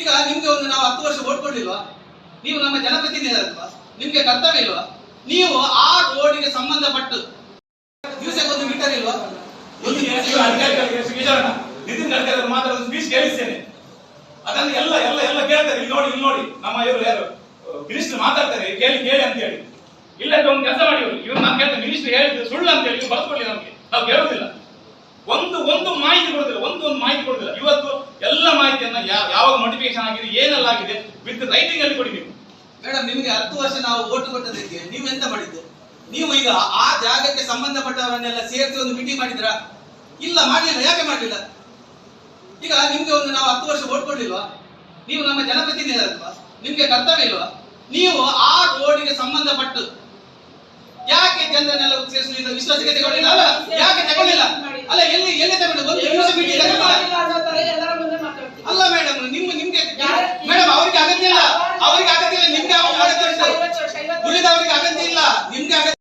ಈಗ ನಿಮ್ಗೆ ಒಂದು ನಾವು ಹತ್ತು ವರ್ಷ ಓಟ್ ನೀವು ನಮ್ಮ ಜನಪ್ರತಿನಿಧಿ ಅಲ್ವಾ? ನಿಮ್ಗೆ ಕರ್ತವ್ಯ ಇಲ್ವಾ? ನೀವು ಆ ರೋಡಿಗೆ ಸಂಬಂಧಪಟ್ಟು ದಿವಸಕ್ಕೆ ಒಂದು ಮೀಟರ್ ಇಲ್ವಾ? ನಿತಿನ್ ಗಡ್ಕರಿ ಮಾತ್ರ ಮಾತಾಡೋದು ಸ್ಪೀಚ್ ಕೇಳಿಸ್ತೇನೆ. ಅದನ್ನು ಎಲ್ಲ ಎಲ್ಲ ಎಲ್ಲ ಕೇಳ್ತಾರೆ. ಇಲ್ಲಿ ನೋಡಿ ಇಲ್ಲಿ ನೋಡಿ. ನಮ್ಮ ಇವರು ಯಾರು? ಮಿನಿಸ್ಟರ್ ಮಾತಾಡ್ತಾರೆ. ಕೇಳಿ ಕೇಳಿ ಅಂತ ಹೇಳಿ. ಇಲ್ಲ ಒಂದು ಕೆಲಸ ಮಾಡಿ ಇವರು. ನಾನು ಕೇಳ್ತೇನೆ ಮಿನಿಸ್ಟರ್ ಹೇಳಿದ್ದು ಸುಳ್ಳು ಅಂತ ಹೇಳಿ. ಬರ್ಕೊಳ್ಳಿ ನಮಗೆ. ನಾವು ಕೇಳೋದಿಲ್ಲ ಒಂದು ಒಂದು ಮಾಹಿತಿ ಕೊಡುದಿಲ್ಲ ಒಂದು ಒಂದು ಮಾಹಿತಿ ಕೊಡುದಿಲ್ಲ ಇವತ್ತು ಎಲ್ಲ ಮಾಹಿತಿಯನ್ನ ಯಾ- ಯಾವಾಗ ನೋಟಿಫಿಕೇಶನ್ ಆಗಿದೆ, ಏನೆಲ್ಲ ಆಗಿದೆ ವಿತ್ ರೈಟಿಂಗ್ ಅಲ್ಲಿ ಕೊಡಿ ನೀವು. ಮೇಡಮ್, ನಿಮಗೆ ಹತ್ತು ವರ್ಷ ನಾವು ಓಟ್ ಕೊಟ್ಟದಕ್ಕೆ ಎಂತ ಮಾಡಿದ್ದು? ನೀವು ಈಗ ಆ ಜಾಗಕ್ಕೆ ಸಂಬಂಧಪಟ್ಟವರನ್ನೆಲ್ಲ ಸೇರಿಸಿ ಒಂದು ಮೀಟಿಂಗ್ ಮಾಡಿದ್ರಾ ಇಲ್ಲ ಮಾಡಲಿಲ್ಲ ಯಾಕೆ ಮಾಡಲಿಲ್ಲ ಈಗ ನಿಮ್ಗೆ ಒಂದು ನಾವು ಹತ್ತು ವರ್ಷ ಓಟ್ ಕೊಡ್ಲಿಲ್ವಾ? ನೀವು ನಮ್ಮ ಜನಪ್ರತಿನಿಧಿ ಅಲ್ವಾ ನಿಮ್ಗೆ ಕರ್ತವ್ಯ ಇಲ್ವಾ? ನೀವು ಆ ರೋಡಿಗೆ ಸಂಬಂಧಪಟ್ಟು ಯಾಕೆ ಜನರನ್ನೆಲ್ಲ ವಿಶ್ವಾಸಕ್ಕೆ ತಗೊಂಡಿಲ್ಲ